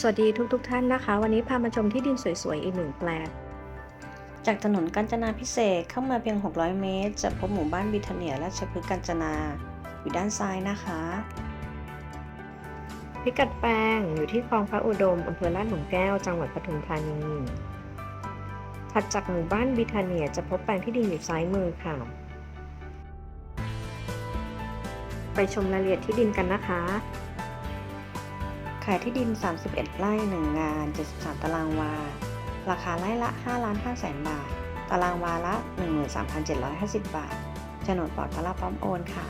สวัสดีทุกๆทท่านนะคะ วันนี้พามาชมที่ดินสวยๆ อีกหนึ่งแปลง จากถนนกาญจนาพิเศษกเข้ามาเพียง 600 เมตร จะพบหมู่บ้านบิทเนียราชพฤกษ์กาญจนา อยู่ด้านซ้ายนะคะ พิกัดแปลงอยู่ที่คลองพระอุดมอำเภอลาดหลุมแก้ว จังหวัดปทุมธานีถัดจากหมู่บ้านบิทาเนียจะพบแปลงที่ดินอยู่ซ้ายมือค่ะ ไปชมรายละเอียดที่ดินกันนะคะ ขายที่ดิน 31 ไร่ 1 งาน 73 ตารางวา ราคาไร่ละ 5 ล้าน5แสนบาท ตารางวาละ 13,750 บาทโฉนดปลอดพระพร้อมโอนค่ะ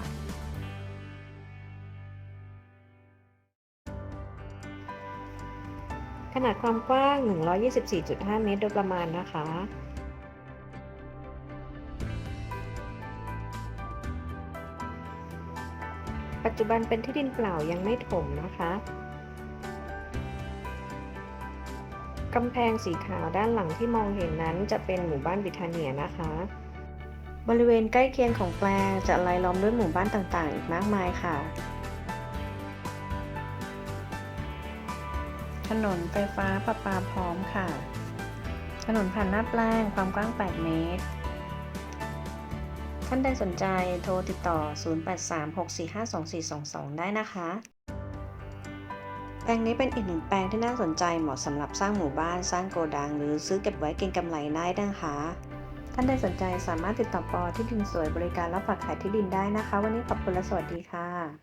ขนาดความกว้าง 124.5 เมตรโดยประมาณนะคะปัจจุบันเป็นที่ดินเปล่ายังไม่ถมนะคะ กำแพงสีขาวด้านหลังที่มองเห็นนั้นจะเป็นหมู่บ้านบิทาเนียนะคะ บริเวณใกล้เคียงของแปลงจะรายล้อมด้วยหมู่บ้านต่างๆ อีกมากมายค่ะ ถนนไฟฟ้าประปาพร้อมค่ะ ถนนผ่านหน้าแปลงความกว้าง 8 เมตร ท่านใดสนใจโทรติดต่อ 0836452422 ได้นะคะ แปลงนี้เป็นอีกหนึ่งแปลงที่น่าสนใจเหมาะสำหรับสร้างหมู่บ้าน สร้างโกดัง หรือซื้อเก็บไว้เก็งกำไรได้นะคะท่านใดสนใจสามารถติดต่อปอที่ดินสวยบริการรับฝากขายที่ดินได้นะคะ วันนี้ขอบคุณและสวัสดีค่ะ